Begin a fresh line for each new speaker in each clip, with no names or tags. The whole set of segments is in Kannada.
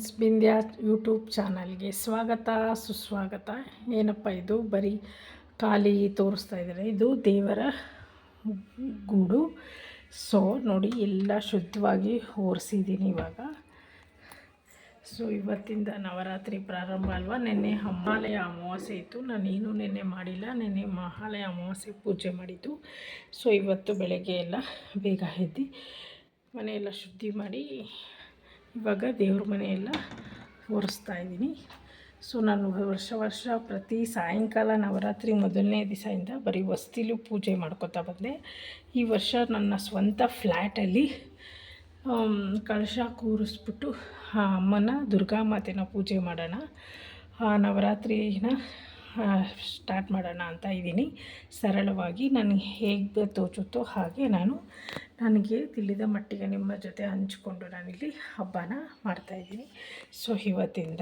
ಫ್ರೆಂಡ್ಸ್, ಬಿಂದ್ಯಾ ಯೂಟ್ಯೂಬ್ ಚಾನಲ್ಗೆ ಸ್ವಾಗತ, ಸುಸ್ವಾಗತ. ಏನಪ್ಪ ಇದು? ಬರೀ ಖಾಲಿ ತೋರಿಸ್ತಾ ಇದ್ದಾರೆ. ಇದು ದೇವರ ಗೂಡು. ಸೊ ನೋಡಿ, ಎಲ್ಲ ಶುದ್ಧವಾಗಿ ಓರಿಸಿದ್ದೀನಿ ಇವಾಗ. ಸೊ ಇವತ್ತಿಂದ ನವರಾತ್ರಿ ಪ್ರಾರಂಭ ಅಲ್ವಾ? ನಿನ್ನೆ ಹಮ್ಮಾಲಯ ಅಮಾವಾಸ್ಯೆ ಇತ್ತು. ನಾನೇನು ನಿನ್ನೆ ಮಾಡಿಲ್ಲ. ನಿನ್ನೆ ಮಹಾಲಯ ಅಮಾವಾಸ್ಯೆ ಪೂಜೆ ಮಾಡಿದ್ದು. ಸೊ ಇವತ್ತು ಬೆಳಗ್ಗೆ ಎಲ್ಲ ಬೇಗ ಎದ್ದು ಮನೆಯೆಲ್ಲ ಶುದ್ಧಿ ಮಾಡಿ ಇವಾಗ ದೇವ್ರ ಮನೆಯೆಲ್ಲ ಒರೆಸ್ತಾ ಇದ್ದೀನಿ. ಸೊ ನಾನು ವರ್ಷ ವರ್ಷ ಪ್ರತಿ ಸಾಯಂಕಾಲ ನವರಾತ್ರಿ ಮೊದಲನೇ ದಿವಸದಿಂದ ಬರೀ ವಸ್ತಿಲು ಪೂಜೆ ಮಾಡ್ಕೋತಾ ಬಂದೆ. ಈ ವರ್ಷ ನನ್ನ ಸ್ವಂತ ಫ್ಲ್ಯಾಟಲ್ಲಿ ಕಳಶ ಕೂರಿಸ್ಬಿಟ್ಟು ಅಮ್ಮನ ದುರ್ಗಾ ಮಾತೆನ ಪೂಜೆ ಮಾಡೋಣ. ಆ ನವರಾತ್ರಿನ ಸ್ಟಾರ್ಟ್ ಮಾಡೋಣ ಅಂತ ಇದ್ದೀನಿ. ಸರಳವಾಗಿ ನನಗೆ ಹೇಗೆ ತೋಚುತ್ತೋ ಹಾಗೆ ನಾನು ನನಗೆ ತಿಳಿದ ಮಟ್ಟಿಗೆ ನಿಮ್ಮ ಜೊತೆ ಹಂಚಿಕೊಂಡು ನಾನಿಲ್ಲಿ ಹಬ್ಬನ ಮಾಡ್ತಾಯಿದ್ದೀನಿ ಸೊ ಇವತ್ತಿಂದ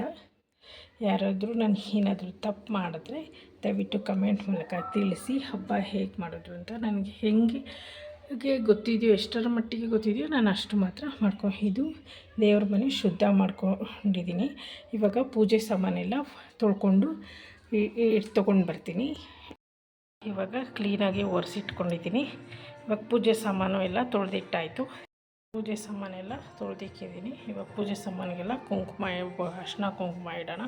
ಯಾರಾದರೂ ನಾನು ಏನಾದರೂ ತಪ್ಪು ಮಾಡಿದ್ರೆ ದಯವಿಟ್ಟು ಕಮೆಂಟ್ ಮೂಲಕ ತಿಳಿಸಿ ಹಬ್ಬ ಹೇಗೆ ಮಾಡೋದು ಅಂತ ನನಗೆ ಹೆಂಗೆ ಗೊತ್ತಿದೆಯೋ, ಎಷ್ಟರ ಮಟ್ಟಿಗೆ ಗೊತ್ತಿದೆಯೋ ನಾನು ಅಷ್ಟು ಮಾತ್ರ ಮಾಡ್ಕೊ, ಇದು ದೇವ್ರ ಮನೆ ಶುದ್ಧ ಮಾಡ್ಕೊಂಡಿದ್ದೀನಿ. ಇವಾಗ ಪೂಜೆ ಸಾಮಾನೆಲ್ಲ ತೊಳ್ಕೊಂಡು ತೊಗೊಂಡು ಬರ್ತೀನಿ. ಇವಾಗ ಕ್ಲೀನಾಗಿ ಒರೆಸಿಟ್ಕೊಂಡಿದ್ದೀನಿ. ಇವಾಗ ಪೂಜೆ ಸಾಮಾನು ಎಲ್ಲ ತೊಳೆದಿಟ್ಟಾಯಿತು. ಪೂಜೆ ಸಾಮಾನೆಲ್ಲ ತೊಳೆದಿಕ್ಕಿದ್ದೀನಿ. ಇವಾಗ ಪೂಜೆ ಸಾಮಾನಿಗೆಲ್ಲ ಕುಂಕುಮ ಅರ್ಶಿನ ಕುಂಕುಮ ಇಡೋಣ.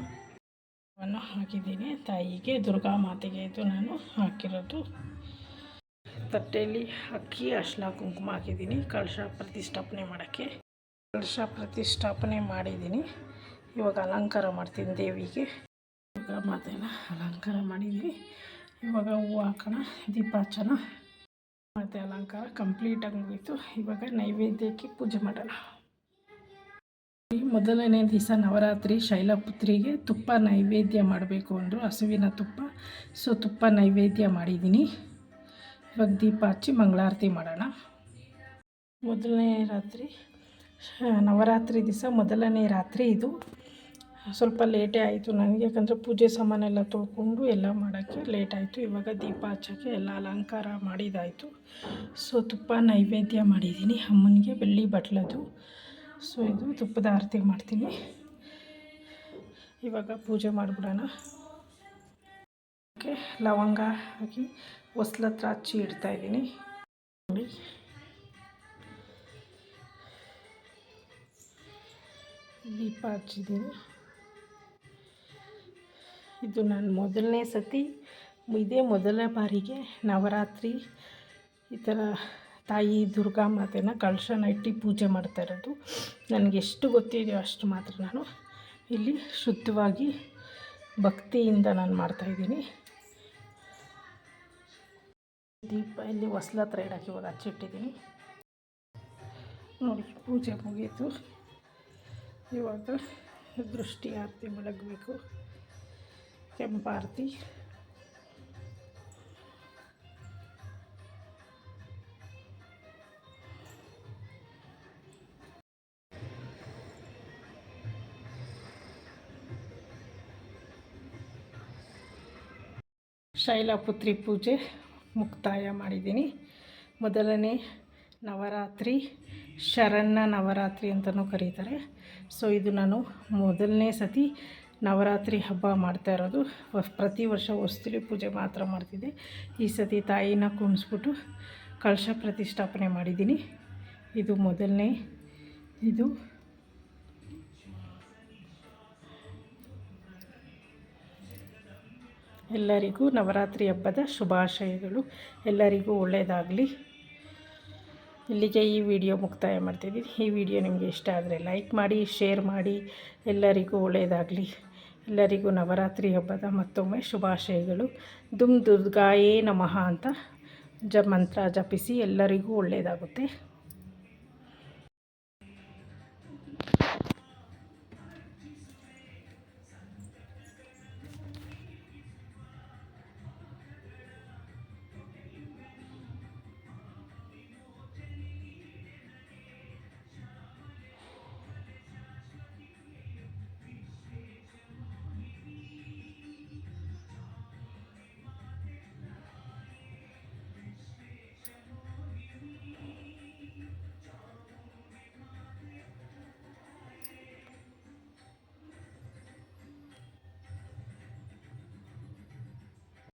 ಹಾಕಿದ್ದೀನಿ. ತಾಯಿಗೆ, ದುರ್ಗಾ ಮಾತೆಗೆ ಇದು ನಾನು ಹಾಕಿರೋದು. ತಟ್ಟೆಯಲ್ಲಿ ಅಕ್ಕಿ, ಅರ್ಶಿನ ಕುಂಕುಮ ಹಾಕಿದ್ದೀನಿ. ಕಳಶ ಪ್ರತಿಷ್ಠಾಪನೆ ಮಾಡೋಕ್ಕೆ. ಕಳಶ ಪ್ರತಿಷ್ಠಾಪನೆ ಮಾಡಿದ್ದೀನಿ. ಇವಾಗ ಅಲಂಕಾರ ಮಾಡ್ತೀನಿ ದೇವಿಗೆ. ಮಾತೆನ ಅಲಂಕಾರ ಮಾಡಿದ್ವಿ. ಇವಾಗ ಹೂವು ಹಾಕೋಣ, ದೀಪ ಹಚ್ಚೋಣ. ಮತ್ತು ಅಲಂಕಾರ ಕಂಪ್ಲೀಟಾಗಿ ಮುಗೀತು. ಇವಾಗ ನೈವೇದ್ಯಕ್ಕೆ ಪೂಜೆ ಮಾಡೋಣ. ಮೊದಲನೇ ದಿವಸ ನವರಾತ್ರಿ ಶೈಲಪುತ್ರಿಗೆ ತುಪ್ಪ ನೈವೇದ್ಯ ಮಾಡಬೇಕು ಅಂದರು, ಹಸುವಿನ ತುಪ್ಪ. ಸೊ ತುಪ್ಪ ನೈವೇದ್ಯ ಮಾಡಿದ್ದೀನಿ. ಇವಾಗ ದೀಪ ಹಚ್ಚಿ ಮಂಗಳಾರತಿ ಮಾಡೋಣ. ಮೊದಲನೇ ರಾತ್ರಿ ನವರಾತ್ರಿ ದಿವಸ ಮೊದಲನೇ ರಾತ್ರಿ ಇದು. ಸ್ವಲ್ಪ ಲೇಟೇ ಆಯಿತು ನನಗೆ, ಯಾಕಂದರೆ ಪೂಜೆ ಸಾಮಾನೆಲ್ಲ ತೊಳ್ಕೊಂಡು ಎಲ್ಲ ಮಾಡೋಕ್ಕೆ ಲೇಟ್ ಆಯಿತು. ಇವಾಗ ದೀಪ ಹಚ್ಚೋಕ್ಕೆ ಎಲ್ಲ ಅಲಂಕಾರ ಮಾಡಿದಾಯಿತು ಸೊ, ತುಪ್ಪ ನೈವೇದ್ಯ ಮಾಡಿದ್ದೀನಿ. ಅಮ್ಮನಿಗೆ ಬೆಳ್ಳಿ ಬಟ್ಲದು. ಸೊ, ಇದು ತುಪ್ಪದ ಆರತಿ ಮಾಡ್ತೀನಿ. ಇವಾಗ ಪೂಜೆ ಮಾಡಿಬಿಡೋಣ. ಓಕೆ, ಲವಂಗ ಹಾಕಿ ಹೊಸ್ಲ ಹತ್ರ ಹಚ್ಚಿ ಇಡ್ತಾಯಿದ್ದೀನಿ ನೋಡಿ. ದೀಪ ಹಚ್ಚಿದ್ದೀನಿ. ಇದು ನಾನು ಮೊದಲನೇ ಸತಿ. ಇದೇ ಮೊದಲ ಬಾರಿಗೆ ನವರಾತ್ರಿ, ಈ ಥರ ತಾಯಿ ದುರ್ಗಾ ಮಾತೆನ ಕಳಶನ ಇಟ್ಟು ಪೂಜೆ ಮಾಡ್ತಾ ಇರೋದು. ನನಗೆ ಎಷ್ಟು ಗೊತ್ತಿದೆಯೋ ಅಷ್ಟು ಮಾತ್ರ ನಾನು ಇಲ್ಲಿ ಶುದ್ಧವಾಗಿ ಭಕ್ತಿಯಿಂದ ನಾನು ಮಾಡ್ತಾಯಿದ್ದೀನಿ ದೀಪ ಇಲ್ಲಿ ಹೊಸ್ಲ ಹತ್ರ ಇಡೋಕ್ಕೆ ಇವಾಗ ಹಚ್ಚಿಟ್ಟಿದ್ದೀನಿ. ನೋಡಿ, ಪೂಜೆ ಮುಗೀತು. ಇವಾಗ ದೃಷ್ಟಿ ಆರತಿ ಮಲಗಬೇಕು. ಕೆಂಪಾರತಿ ಶೈಲಪುತ್ರಿ ಪೂಜೆ ಮುಕ್ತಾಯ ಮಾಡಿದ್ದೀನಿ. ಮೊದಲನೇ ನವರಾತ್ರಿ ಶರಣ್ಣ ನವರಾತ್ರಿ ಅಂತಲೂ ಕರೀತಾರೆ. ಸೊ ಇದು ನಾನು ಮೊದಲನೇ ಸತಿ ನವರಾತ್ರಿ ಹಬ್ಬ ಮಾಡ್ತಾ ಇರೋದು. ಪ್ರತಿ ವರ್ಷ ಹೊಸ್ತಿಲಿ ಪೂಜೆ ಮಾತ್ರ ಮಾಡ್ತಿದ್ದೆ. ಈ ಸತಿ ತಾಯಿನ ಕುಣಿಸ್ಬಿಟ್ಟು ಕಳಶ ಪ್ರತಿಷ್ಠಾಪನೆ ಮಾಡಿದ್ದೀನಿ. ಇದು ಮೊದಲನೇ ಇದು. ಎಲ್ಲರಿಗೂ ನವರಾತ್ರಿ ಹಬ್ಬದ ಶುಭಾಶಯಗಳು. ಎಲ್ಲರಿಗೂ ಒಳ್ಳೆಯದಾಗಲಿ ಇಲ್ಲಿಗೆ ಈ ವಿಡಿಯೋ ಮುಕ್ತಾಯ ಮಾಡ್ತಿದ್ದೀನಿ. ಈ ವಿಡಿಯೋ ನಿಮಗೆ ಇಷ್ಟ ಆದರೆ ಲೈಕ್ ಮಾಡಿ, ಶೇರ್ ಮಾಡಿ. ಎಲ್ಲರಿಗೂ ಒಳ್ಳೆಯದಾಗಲಿ ಎಲ್ಲರಿಗೂ ನವರಾತ್ರಿ ಹಬ್ಬದ ಮತ್ತೊಮ್ಮೆ ಶುಭಾಶಯಗಳು. ದುಮ್ ದುರ್ಗಾಯೇ ನಮಃ ಅಂತ ಜ ಮಂತ್ರ ಜಪಿಸಿ ಎಲ್ಲರಿಗೂ ಒಳ್ಳೆಯದಾಗುತ್ತೆ.